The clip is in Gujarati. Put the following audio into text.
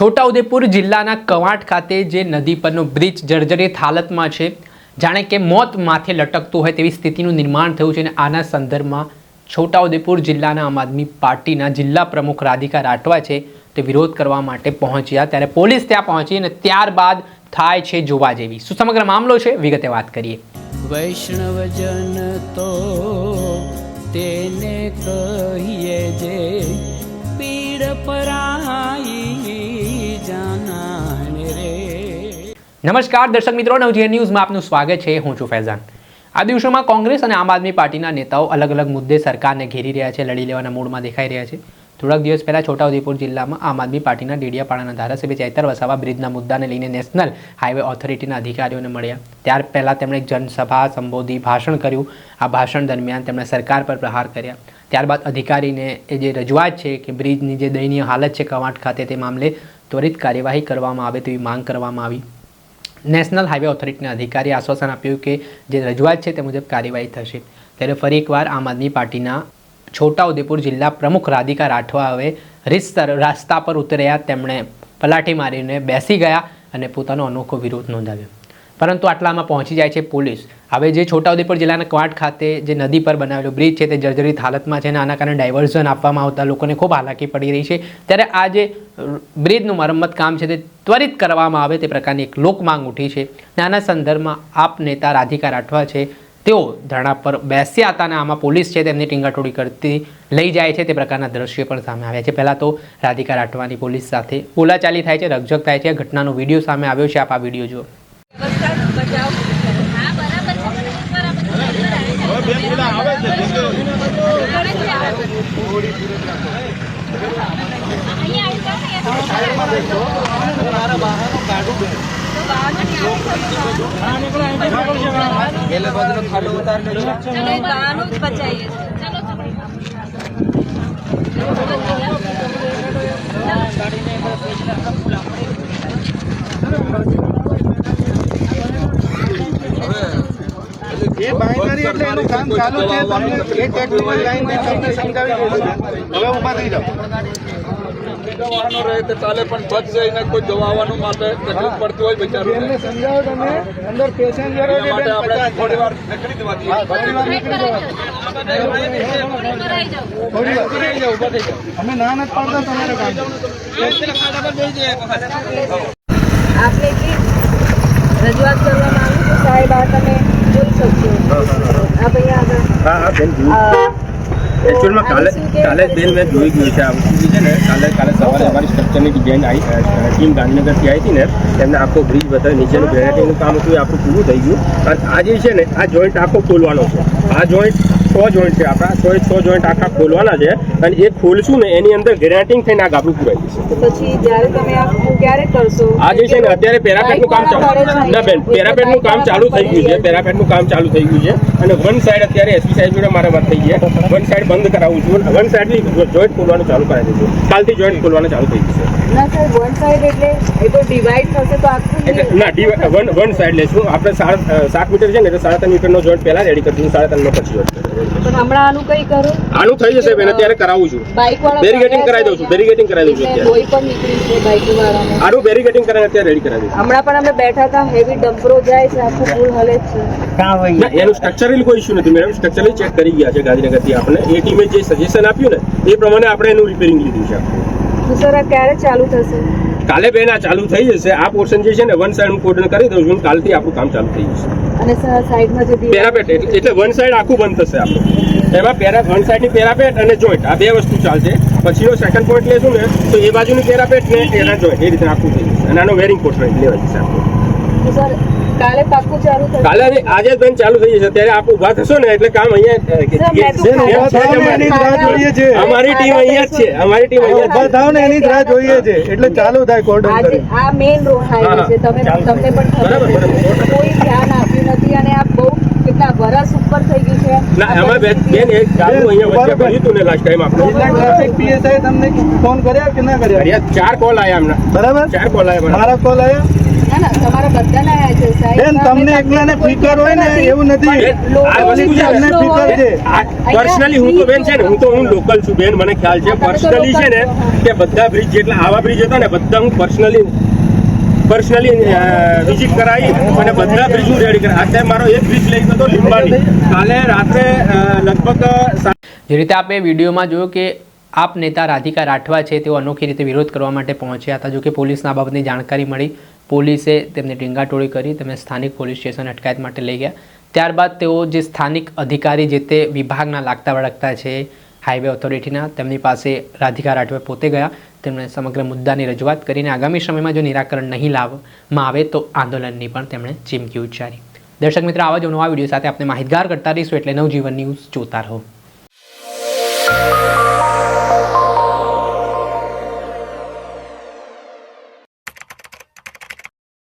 છોટાઉદેપુર જિલ્લાના કવાંટ ખાતે જે નદી પરનો બ્રિજ જર્જરિત હાલતમાં છે, જાણે કે મોત માથે લટકતું હોય તેવી સ્થિતિનું નિર્માણ થયું છે અને આના સંદર્ભમાં છોટાઉદેપુર જિલ્લાના આમ આદમી પાર્ટીના જિલ્લા પ્રમુખ રાધિકા રાઠવા છે તે વિરોધ કરવા માટે પહોંચ્યા. ત્યારે પોલીસ ત્યાં પહોંચી અને ત્યારબાદ થાય છે જોવા જેવી. શું સમગ્ર મામલો છે? વિગતે વાત કરીએ. વૈષ્ણવજન તો તેને કહીએ જે પીડ પરાઈ નમસ્કાર, દર્શક મિત્રો, નવજીવન ન્યૂઝમાં આપનું સ્વાગત છે. હું છું ફૈઝાન. આ દિવસોમાં કોંગ્રેસ અને આમ આદમી પાર્ટીના નેતાઓ અલગ અલગ મુદ્દે સરકારને ઘેરી રહ્યા છે, લડી લેવાના મૂડમાં દેખાઈ રહ્યા છે. થોડાક દિવસ પહેલાં છોટાઉદેપુર જિલ્લામાં આમ આદમી પાર્ટીના ડેડિયાપાડાના ધારાસભ્ય ચૈતર વસાવા બ્રિજના મુદ્દાને લઈને નેશનલ હાઈવે ઓથોરિટીના અધિકારીઓને મળ્યા. ત્યાર પહેલાં તેમણે જનસભા સંબોધી ભાષણ કર્યું. આ ભાષણ દરમિયાન તેમણે સરકાર પર પ્રહાર કર્યા. ત્યારબાદ અધિકારીને એ જે રજૂઆત છે કે બ્રિજની જે દયનીય હાલત છે કવાંટ ખાતે તે મામલે ત્વરિત કાર્યવાહી કરવામાં આવે તેવી માંગ કરવામાં આવી. નેશનલ હાઈવે ઓથોરિટીના અધિકારીએ આશ્વાસન આપ્યું કે જે રજૂઆત છે તે મુજબ કાર્યવાહી થશે. ત્યારે ફરી એકવાર આમ આદમી પાર્ટીના છોટાઉદેપુર જિલ્લા પ્રમુખ રાધિકા રાઠવા હવે રીતસર રસ્તા પર ઉતર્યા. તેમણે પલાઠી મારીને બેસી ગયા અને પોતાનો અનોખો વિરોધ નોંધાવ્યો. પરંતુ આટલામાં પહોંચી જાય છે પોલીસ. હવે જે છોટાઉદેપુર જિલ્લાના ક્વાટ ખાતે જે નદી પર બનાવેલો બ્રિજ છે તે જર્જરિત હાલતમાં છે અને આના કારણે ડાયવર્ઝન આપવામાં આવતા લોકોને ખૂબ હાલાકી પડી રહી છે. ત્યારે આ જે બ્રિજનું મરમ્મત કામ છે તે ત્વરિત કરવામાં આવે તે પ્રકારની એક લોક માંગ ઉઠી છે. અને આના સંદર્ભમાં આપ નેતા રાધિકા રાઠવા છે, તેઓ ધરણા પર બેસ્યા હતા અને આમાં પોલીસ છે તેમની ટીંગાટોડી કરતી લઈ જાય છે તે પ્રકારના દ્રશ્યો પણ સામે આવ્યા છે. પહેલાં તો રાધિકા રાઠવાની પોલીસ સાથે બોલાચાલી થાય છે, રકઝક થાય છે. ઘટનાનો વીડિયો સામે આવ્યો છે, આપ આ વીડિયો જુઓ. હા બરાબર છે બરાબર બચાવીએ ચલો એ બાઇનરી એટલે એનું કામ ચાલુ છે તમને એ ટેકનિકલ લાઈન મેં તમને સમજાવી દીધું છે. હવે ઊભા થઈ જાઓ વાહનો રહે તો ચાલે પણ બસ જઈને કોઈ જવા આવવાનું માટે તકલીફ પડતી હોય એમને સમજાવો તમે અંદર પેસેન્જરો માટે આપણે થોડી વાર નીકળી જવા થોડી વાર નીકળી જાઓ. ભરાઈ જાઓ. થોડી અમે ના નથી પાડતા તમારે કામ. આપને રજૂઆત છે સાહેબ આ તમે જોઈ શકશો. આ ભાઈ આગળ. હા હા બેન એક્ચુઅલમાં એકચ્યુઅલમાં કાલે? કાલે બેન મેં જોઈ ગયું છે આ વસ્તુ છે ને. કાલે કાલે સવારે અમારી સ્ટ્રક્ચરની ડિઝાઇન આવી ટીમ ગાંધીનગરથી આવી હતી ને. એમને આખો બ્રિજ બતાવી નીચેનું ગ્રેનાઇટિંગનું કામ હતું એ આખું પૂરું થઈ ગયું. આ જે છે ને આ જોઈન્ટ આખો ખોલવાનો છે. આ જોઈન્ટ છ જોઈન્ટ છે આપણા. સો છ જોઈન્ટ આખા ખોલવાના છે. અને એ ખોલશું ને એની અંદર ગ્રેનાઇટિંગ થઈને આ ગાબડું પૂરાઈ જશે. પછી જ્યારે તમે આ ક્યારે કરશો. આ છે ને અત્યારે પેરાપેટનું કામ ચાલુ ના બેન પેરાપેટનું કામ ચાલુ થઈ ગયું છે પેરાપેટનું કામ ચાલુ થઈ ગયું છે. અને વન સાઈડ અત્યારે એસપી સાહેબ જોડે મારા વાત થઈ ગયા વન સાઈડ બંધ કરાવું છું. વન સાઈડની જોઈન્ટ ખોલવાનું ચાલુ કરાવી દીધું કાલથી જોઈન્ટ ખોલવાનું ચાલુ થઈ જશે. ના સર વન સાઈડ એટલે એ તો ડિવાઈડ થશે તો આખું ના વન વન સાઈડ લેશું. આપણે સાડા સાત મીટર છે ને એટલે સાડા ત્રણ મીટરનો જોઈન્ટ પહેલા રેડી કરી દઈશું સાડા ત્રણનો પછી joint. પણ હમણાં આનું કઈ કરો? આનું થઈ જશે બેન અત્યારે કરાવું છું. બાઇક વાળા બેરીગેટિંગ કરાવી દઉં છું બેરીગેટિંગ કરાવી દઉં છું અત્યારે. લોહી પણ નીકળી છે બાઇક વાળાને. આનું બેરીગેટિંગ કરાવીને અત્યારે રેડી કરાવી હમણાં પણ અમે બેઠા હતા હેવી ડમ્પરો જાય છે આખું પુલ હલે છે. છે હોય? એનું સ્ટ્રક્ચરલ કોઈ ઇશ્યુ નથી. મેડમ સ્ટ્રક્ચરલી ચેક કરી ગયા છે ગાંધીનગરથી આપણે. એ ટીમે જે સજેશન આપ્યું ને એ પ્રમાણે આપણે એનું રિપેરિંગ લીધું છે. સર આ ક્યારે ચાલુ થશે? કાલે બેન આ ચાલુ થઈ જશે. આ પોર્શન જે છે ને વન સાઈડ હું કોર્ડન કરી દઉં છું કાલથી આપણું કામ ચાલુ થઈ જશે. અને સાઈડમાં જે પેરાપેટ એટલે એટલે વન સાઈડ આખું બંધ થશે આપણું. એમાં પેરા વન સાઈડની પેરાપેટ અને જોઈન્ટ આ બે વસ્તુ ચાલશે. પછીનો સેકન્ડ પોઈન્ટ લેશું ને તો એ બાજુની પેરાપેટ ને એના જો એ રીતે આખું થઈ જશે. અને આનો વેરિંગ પોર્શન લેવાય જશે સર કાલે પાક્કું ચાલુ થશે? કાલે આજે- બેન ચાલુ થઈ જશે ત્યારે આપ ઊભા થશો ને એટલે કામ અહીંયા છે છે છે. અમારી ટીમ અહીંયા જ છે અમારી ટીમ અહીંયા ઊભા થાવ ને એની રાહ જોઈએ છે એટલે ચાલુ થાય કોર્ડન કરી આ મેઇન રોડ હાઈવે છે. તમે તમને પણ ખબર છે. કોઈ ધ્યાન આપ્યું નથી અને આ બહુ વરસ ઉપર થઈ ગયું છે. ના એમાં બેન બેન એક ચાલુ અહીંયા વચ્ચે કર્યું હતું ને લાસ્ટ ટાઈમ આપણે. ટ્રાફિક પીએસઆઈ તમને ફોન કર્યા કે ના કર્યા? ફરિયાદ ચાર કોલ આયા અમને બરાબર? ચાર કોલ આયા મારા કોલ આવ્યા ના ના તમારા બધાના આયા છે સાહેબ. બેન તમને એકલાને ફિકર હોય ને એવું નથી. આ વસ્તુ છે તમને ફિકર છે. પર્સનલી હું તો બેન છે ને હું તો હું લોકલ છું બેન મને ખ્યાલ છે પર્સનલી છે ને કે બધા બ્રિજ જેટલા આવા બ્રિજ હતા ને બધા હું પર્સનલી પર્સનલી વિઝિટ કરાવી અને બધા બ્રિજ રેડી કરાવી અત્યારે મારો એક બ્રિજ લઈ ગયો લીંબાની કાલે રાત્રે લગભગ જે રીતે આપણે વિડીયોમાં જોયું કે આપ નેતા રાધિકા રાઠવા છે, તેઓ અનોખી રીતે વિરોધ કરવા માટે પહોંચ્યા હતા. જો કે પોલીસના આ બાબતની જાણકારી મળી. પોલીસે તેમને ટીંગાટોળી કરી, તેમને સ્થાનિક પોલીસ સ્ટેશન અટકાયત માટે લઈ ગયા. ત્યારબાદ તેઓ જે સ્થાનિક અધિકારી જે તે વિભાગના લાગતા વળગતા છે હાઈવે ઓથોરિટીના તેમની પાસે રાધિકા રાઠવે પોતે ગયા. તેમણે સમગ્ર મુદ્દાની રજૂઆત કરીને આગામી સમયમાં જો નિરાકરણ નહીં લાવવામાં આવે તો આંદોલનની પણ તેમણે ચીમકી ઉચ્ચારી. દર્શક મિત્રો, આવા જ નવા વીડિયો સાથે આપણે માહિતગાર કરતા રહીશું એટલે નવજીવન ન્યૂઝ જોતા રહો.